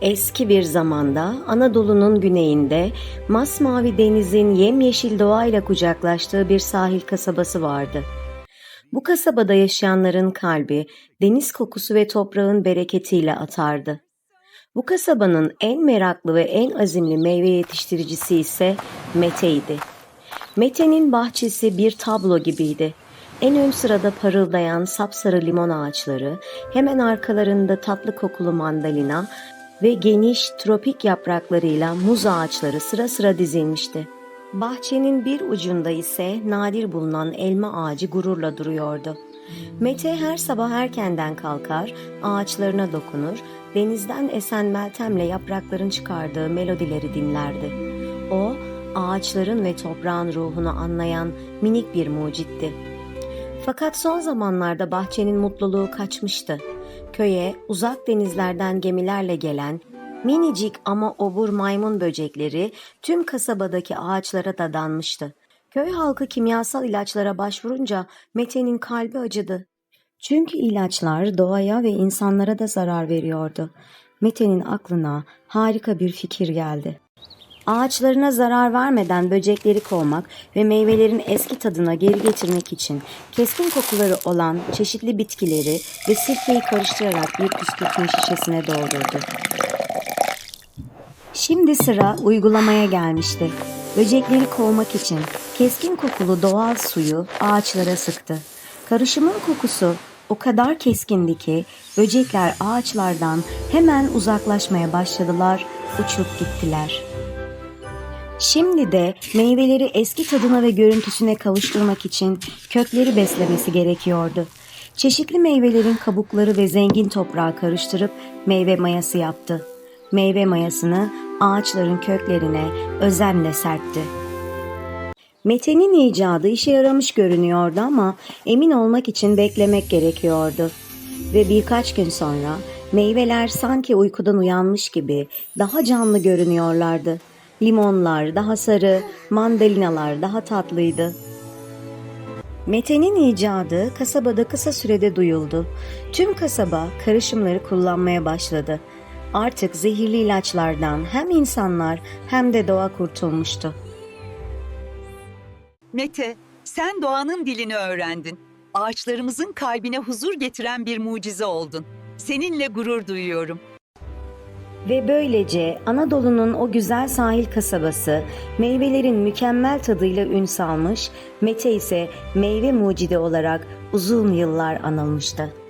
Eski bir zamanda Anadolu'nun güneyinde masmavi denizin yemyeşil doğayla kucaklaştığı bir sahil kasabası vardı. Bu kasabada yaşayanların kalbi deniz kokusu ve toprağın bereketiyle atardı. Bu kasabanın en meraklı ve en azimli meyve yetiştiricisi ise Mete'ydi. Mete'nin bahçesi bir tablo gibiydi. En ön sırada parıldayan sapsarı limon ağaçları, hemen arkalarında tatlı kokulu mandalina ve geniş tropik yapraklarıyla muz ağaçları sıra sıra dizilmişti. Bahçenin bir ucunda ise nadir bulunan elma ağacı gururla duruyordu. Mete her sabah erkenden kalkar, ağaçlarına dokunur, denizden esen meltemle yaprakların çıkardığı melodileri dinlerdi. O, ağaçların ve toprağın ruhunu anlayan minik bir mucitti. Fakat son zamanlarda bahçenin mutluluğu kaçmıştı. Köye uzak denizlerden gemilerle gelen minicik ama obur maymun böcekleri tüm kasabadaki ağaçlara dadanmıştı. Köy halkı kimyasal ilaçlara başvurunca Mete'nin kalbi acıdı. Çünkü ilaçlar doğaya ve insanlara da zarar veriyordu. Mete'nin aklına harika bir fikir geldi. Ağaçlarına zarar vermeden böcekleri kovmak ve meyvelerin eski tadına geri getirmek için keskin kokuları olan çeşitli bitkileri ve sirkeyi karıştırarak bir püskürtme şişesine doldurdu. Şimdi sıra uygulamaya gelmişti. Böcekleri kovmak için keskin kokulu doğal suyu ağaçlara sıktı. Karışımın kokusu o kadar keskindi ki böcekler ağaçlardan hemen uzaklaşmaya başladılar, uçup gittiler. Şimdi de meyveleri eski tadına ve görüntüsüne kavuşturmak için kökleri beslemesi gerekiyordu. Çeşitli meyvelerin kabukları ve zengin toprağı karıştırıp meyve mayası yaptı. Meyve mayasını ağaçların köklerine özenle serpti. Mete'nin icadı işe yaramış görünüyordu ama emin olmak için beklemek gerekiyordu. Ve birkaç gün sonra meyveler sanki uykudan uyanmış gibi daha canlı görünüyorlardı. Limonlar daha sarı, mandalinalar daha tatlıydı. Mete'nin icadı kasabada kısa sürede duyuldu. Tüm kasaba karışımları kullanmaya başladı. Artık zehirli ilaçlardan hem insanlar hem de doğa kurtulmuştu. Mete, sen doğanın dilini öğrendin. Ağaçlarımızın kalbine huzur getiren bir mucize oldun. Seninle gurur duyuyorum. Ve böylece Anadolu'nun o güzel sahil kasabası meyvelerin mükemmel tadıyla ün salmış, Mete ise meyve mucidi olarak uzun yıllar anılmıştı.